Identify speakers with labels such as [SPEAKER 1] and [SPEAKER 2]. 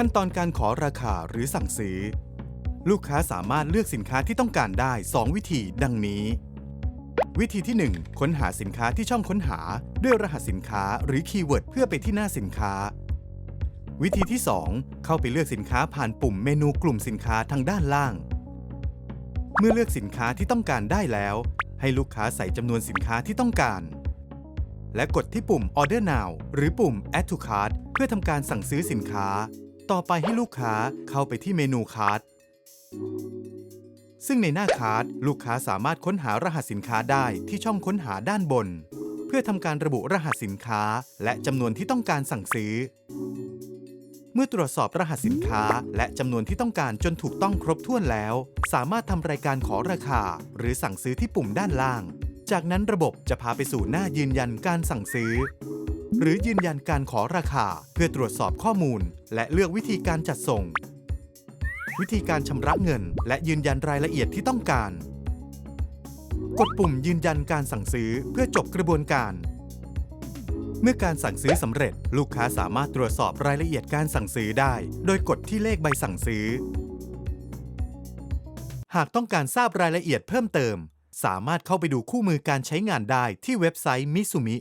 [SPEAKER 1] ขั้นตอนการขอราคาหรือสั่งซื้อ ลูกค้าสามารถเลือกสินค้าที่ต้องการได้ 2 วิธีดังนี้ วิธีที่ 1 ค้นหาสินค้าที่ช่องค้นหาด้วยรหัสสินค้าหรือคีย์เวิร์ดเพื่อไปที่หน้าสินค้า วิธีที่ 2 เข้าไปเลือกสินค้าผ่านปุ่มเมนูกลุ่มสินค้าทางด้านล่าง เมื่อเลือกสินค้าที่ต้องการได้แล้ว ให้ลูกค้าใส่จำนวนสินค้าที่ต้องการและกดที่ปุ่ม Order Now หรือปุ่ม Add to Cart เพื่อทำการสั่งซื้อสินค้า ต่อไปให้ลูกค้าเข้าไปที่เมนูคาร์ทซึ่งในหน้าคาร์ทลูกค้าสามารถค้นหารหัสสินค้าได้ที่ช่องค้นหาด้านบน เพื่อทำการระบุรหัสสินค้า และจำนวนที่ต้องการสั่งซื้อ เมื่อตรวจสอบรหัสสินค้า และจำนวนที่ต้องการจนถูกต้องครบถ้วนแล้ว สามารถทำรายการขอราคา หรือสั่งซื้อที่ปุ่มด้านล่าง จากนั้นระบบจะพาไปสู่หน้ายืนยันการสั่งซื้อ หรือยืนยันการขอราคาเพื่อตรวจสอบข้อมูล และเลือกวิธีการจัดส่ง วิธีการชำระเงิน และยืนยันรายละเอียดที่ต้องการ กดปุ่มยืนยันการสั่งซื้อเพื่อจบกระบวนการ เมื่อการสั่งซื้อสำเร็จ ลูกค้าสามารถตรวจสอบรายละเอียดการสั่งซื้อได้ โดยกดที่เลขใบสั่งซื้อ หากต้องการทราบรายละเอียดเพิ่มเติม สามารถเข้าไปดูคู่มือการใช้งานได้ที่เว็บไซต์ Misumi